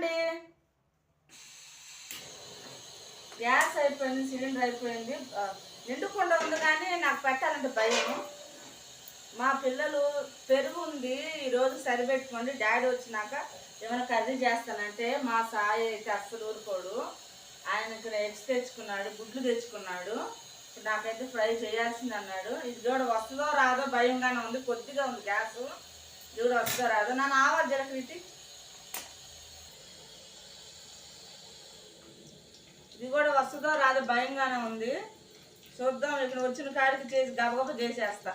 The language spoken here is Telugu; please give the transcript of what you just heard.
అండి గ్యాస్ అయిపోయింది సిలిండర్ అయిపోయింది. నిండుకుండా ఉంది కానీ నాకు పెట్టాలంటే భయం మా పిల్లలు పెరుగు ఉంది ఈరోజు సరిపెట్టుకోండి. డాడీ వచ్చినాక ఏమైనా కర్రీ చేస్తానంటే మా సాయి అయితే అస్సలు ఊరుకోడు. ఆయన ఇక్కడ ఎగ్స్ తెచ్చుకున్నాడు గుడ్లు తెచ్చుకున్నాడు. నాకైతే ఫ్రై చేయాల్సింది అన్నాడు. ఇది చూడ వస్తుందో రాదో భయంగానే ఉంది కొద్దిగా ఉంది గ్యాస్. ఇది కూడా వస్తుందో రాదో. నన్ను ఆవా జరకరిటి ఇది కూడా వస్తుందో రాదో భయంగానే ఉంది. చూద్దాం ఇక్కడ వచ్చిన కాడికి చేసి గబగబ చేసేస్తా.